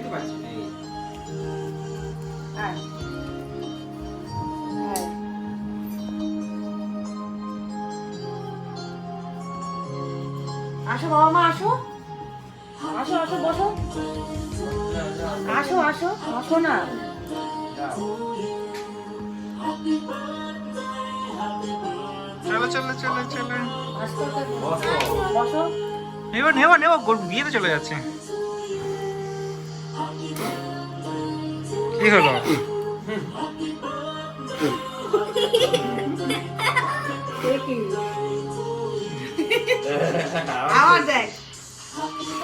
দেখতে পাচ্ছি? আয়। আয়। আসো বাবা মা আসো। আসো আসো বসো। আসো আসো আসো না। চলো চলো চলো চলো। আস্তে বসো। নেব নেব নেবা গোল- বিয়েতে চলে যাচ্ছে। কি হলো এ কি আবার দেখ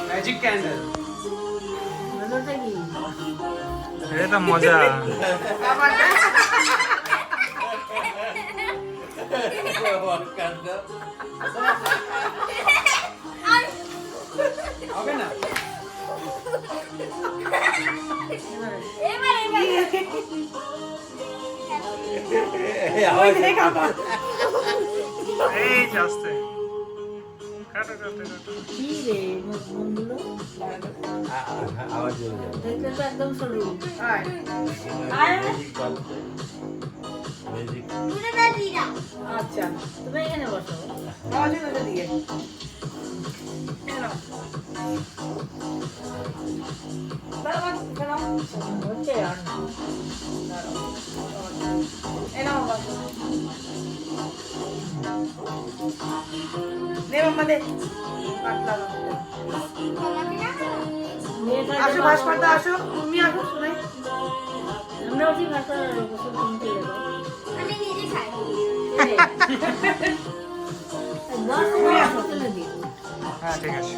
ম্যাজিক ক্যান্ডেল নজরটা কি এটা তো মজা আবার এই যে আস্তে। কাটো কাটো কাটো কি রে মনগুলো দেখতে তো একদম সরু আয় আয় আচ্ছা তুমি এখানে বসো। বাবা চলে যা আসো ভাস্করদা আসো আসো ঠিক আছে।